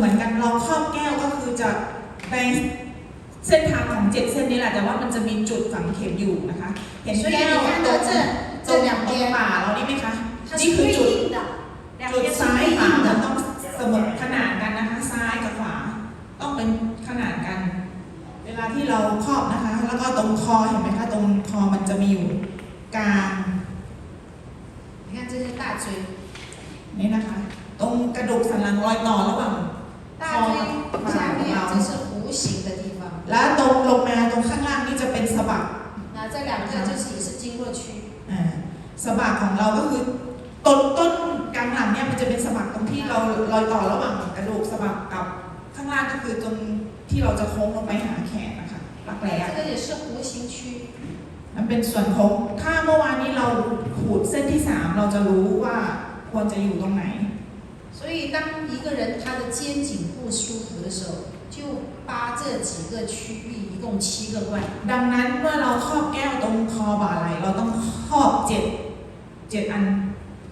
เหมือนกันเราครอบแก้วก็คือจะไปเส้นทางของเจ็ดเส้นนี้แหละแต่ว่ามันจะมีจุดฝังเข็มอยู่นะคะ เห็นแก้วตรงตรงตรงป่าเรานี่ไหมคะนี่คือจุดจุดซ้ายขวาต้องเสมอขนาดกันนะคะ ซ้ายกับขวา ต้องเป็นขนาดกัน เวลาที่เราครอบนะคะ แล้วก็ตรงคอเห็นไหมคะตรงคอมันจะมีอยู่กลางนี่นะคะ ตรงกระดูกสันหลังรอยต่อระหว่าง 大椎下面这是弧形的地方， และตรงลงมาตรงข้างล่างนี่จะเป็นสะบัก 那这两个就是也是经络区。 อ่าสะบักของเราก็คือต้นต้นกลางหลังเนี่ยมันจะเป็นสะบักตรงที่เรารอยต่อระหว่างกระดูกสะบักกับข้างล่างก็คือตรงที่เราจะโค้งลงไปหาแขนนะคะรักแร้ 这个也是弧形区， มันเป็นส่วนโค้งถ้าเมื่อวานนี้เราขูดเส้นที่สามเราจะรู้ว่าควรจะอยู่ตรงไหน 所以当一个人他的肩颈 不舒服的时候，就扒这几个区域，一共七个罐。 ดังนั้นเมื่อเราครอบแก้วตรงคอบ่าไหล่เราต้องครอบเจ็ดเจ็ดอัน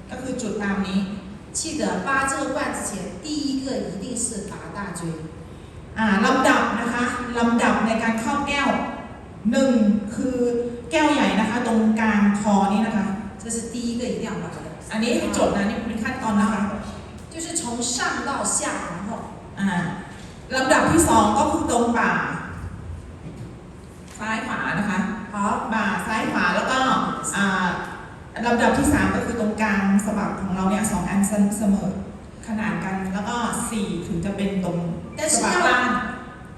ก็คือจุดตามนี้ 记得扒这个罐之前，第一个一定是拔大椎， อ่าลำดับนะคะลำดับในการครอบแก้วหนึ่งคือแก้วใหญ่นะคะ ตรงกลางคอนี้นะคะ 这是第一个一定要拔的。 อันนี้ให้จดนะนี่เป็นขั้นตอนนะคะ 就是从上到下，然后 อ่าลำดับ ที่สองก็คือตรงบ่า ซ้ายขวานะคะ 好， บ่าซ้ายขวาแล้วก็อ่าลำดับที่สามก็คือตรงกลางสะบักของเราเนี่ยสองอันเสมอขนาดกันแล้วก็สี่ถึงจะเป็นตรง 但是 สะบักล่าง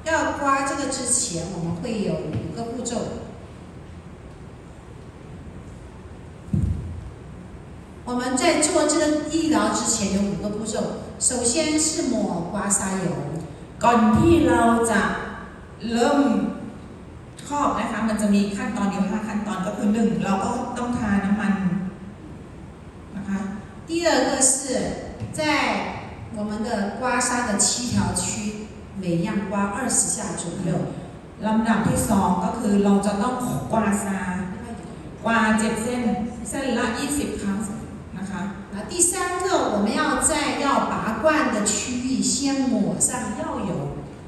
要要刮这个之前，我们会有五个步骤。我们在做这个医疗之前有五个步骤，首先是抹刮痧油， ก่อนที่เราจะเริ่มครอบนะคะ มันจะมีขั้นตอนอยู่ห้าขั้นตอนก็คือหนึ่งเราก็ต้องทาน้ำมันนะคะ 第二个是在我们的刮痧的七条区，每样刮二十下左右。 ลำดับที่สองก็คือเราจะต้องกวาดซา กวาดเจ็ดเส้น เส้นละ 20 ครั้งนะคะ 那第三个，我们要在要拔罐的区域 先抹上药油。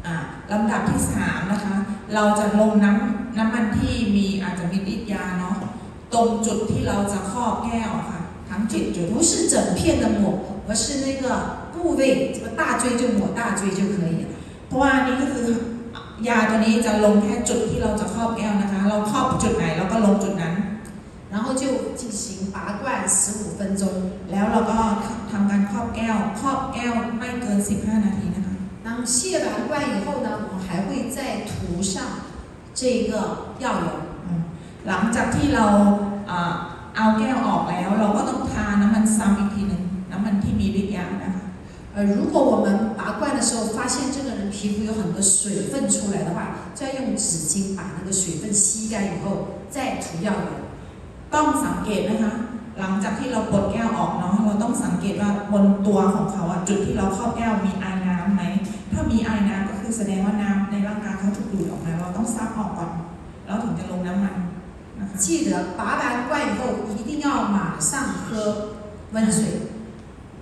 อ่าลำดับที่สามนะคะ เราจะลงน้ำน้ำมันที่มีอาจจะมีฤทธิ์ยาเนาะ ตรงจุดที่เราจะครอบแก้วอะค่ะ ทั้งเจ็ดจุด 不是整片的抹，而是那个部位，这个大椎就抹大椎就可以了。 เพราะว่านี่ก็คือยาตัวนี้จะลงแค่จุดที่เราจะครอบแก้วนะคะ เราครอบจุดไหนเราก็ลงจุดนั้น 然后就进行拔罐十五分钟。 แล้วเราก็ทำการครอบ แก้ว ครอบแก้วไม่เกิน 15 นาทีนะคะ 然后卸完罐以后呢，我们还会再涂上这个药油。 อืมหลังจากที่เราอ่าเอาแก้วออกแล้ว เราก็ต้องทาน้ำมันซ้ำอีกทีหนึ่งน้ำมันที่มีฤทธิ์ยานะคะ 呃，如果我们拔罐的时候发现这个人皮肤有很多水分出来的话，就要用纸巾把那个水分吸干以后再涂药油。 ต้องสังเกตนะคะ หลังจากที่เราปลดแก้วออกเนาะเราต้องสังเกตว่าบนตัวของเขาอะจุดที่เราครอบแก้วมีไอน้ำไหมถ้ามีไอน้ำก็คือแสดงว่าน้ำในร่างกายเขาถูกดูดออกมาเราต้องซับออกก่อนแล้วถึงจะลงน้ำมันนะคะ 记得拔完罐以后一定要马上喝温水。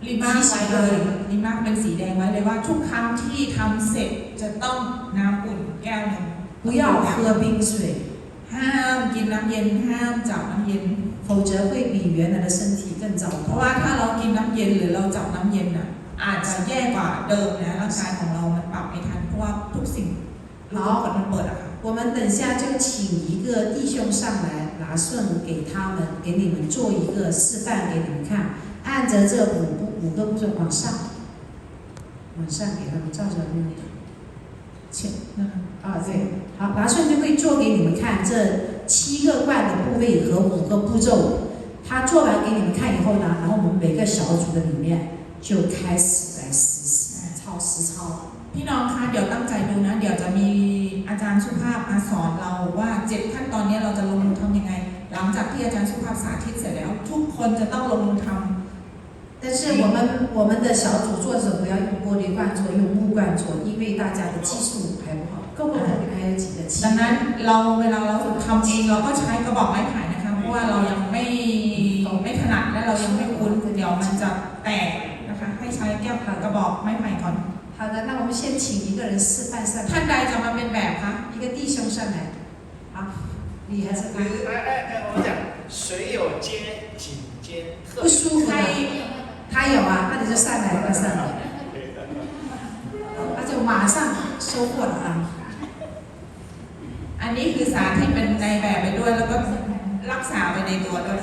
รีมาร์คไว้เลยรีมาร์คเป็นสีแดงไว้เลยว่าทุกครั้งที่ทำเสร็จจะต้องน้ำอุ่นแก้วหนึ่ง 不要喝冰水， ห้ามกินน้ำเย็นห้ามจับน้ำเย็น 否则会比原来的身体更糟 เพราะ 糕。 ว่าถ้าเรากินน้ำเย็นหรือเราจับน้ำเย็นอ่ะ อาจจะแย่กว่าเดิมนะร่างกายของเรามันปรับไม่ทันเพราะว่าทุกสิ่งเราคนมันเปิดอะค่ะ 我们等下就请一个弟兄上来拿顺给他们，给你们做一个示范给你们看，按着这五步五个步骤往上，往上给他们照着那 个。 เช็ดนะคะ 啊，对，好，拿顺就会做给你们看这七个罐的部位和五个步骤。他做完给你们看以后呢，然后我们每个小组的里面就开始来实习，操实操。 พี่น้องคะเดี๋ยวตั้งใจดูนะ เดี๋ยวจะมีอาจารย์สุภาพมาสอนเราว่าเจ็ดขั้นตอนนี้เราจะลงมือทำยังไง หลังจากที่อาจารย์สุภาพสาธิตเสร็จแล้ว ทุกคนจะต้องลงมือทำ 但是我们我们的小组做的时候不要用玻璃罐做，用木罐做，因为大家的技术还不好，够不够？还有几个气 ดังนั้นเราเวลาเราทำเองเราก็ใช้กระบอกไม้ไผ่นะคะ เพราะว่าเรายังไม่ไม่ถนัดและเรายังไม่คุ้นเดี๋ยวมันจะแตกนะคะ ให้ใช้แก้วกระบอกไม้ไผ่ก่อน 好， 好的，那我们先请一个人示范上 ท่าน 来， ใดจะมาเป็นแบบคะ 一个弟兄上来。好，你还是他哎哎哎，我讲水有肩颈肩特不舒服 ใคร 的， 他有啊，那你就上来，他上来，他就马上收获了啊。 อันนี้คือสารที่เป็นในแบบไปด้วยแล้วก็รักษาไปในตัวด้วย